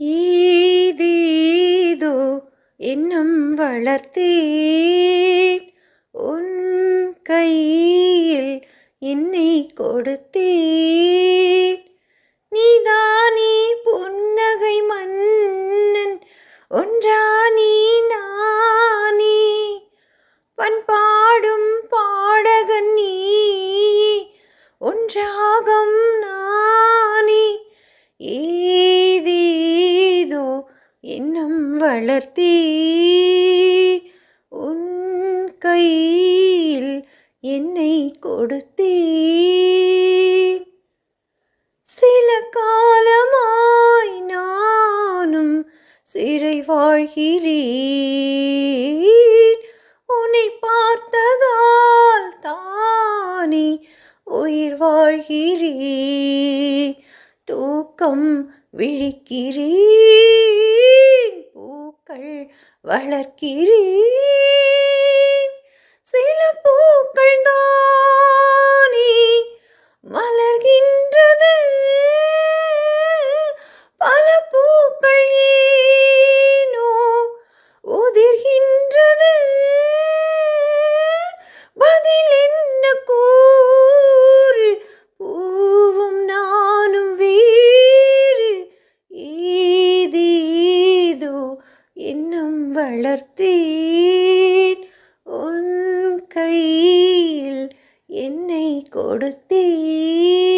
ஈதீதோ இன்னும் வளர்த்தேன் உன் கையில் என்னை கொடுத்தேன் நீதானே புன்னகை மன்னன் ஒன்றானே நானே. பண்பாடும் பாடகன் நீ ஒன்றாகம் எண்ணம் வளர்த்தேன் உன் கையில் என்னை கொடுத்தீ சில காலமாய் நானும் சிறை வாழ்கிறேன் உன்னை பார்த்ததால் தானே உயிர் வாழ்கிறேன் தூக்கம் விழிக்கிறேன். பூக்கள் வளர்க்கிறேன். வளர்த்தேன். உன் கையில் என்னை கொடுத்தேன்.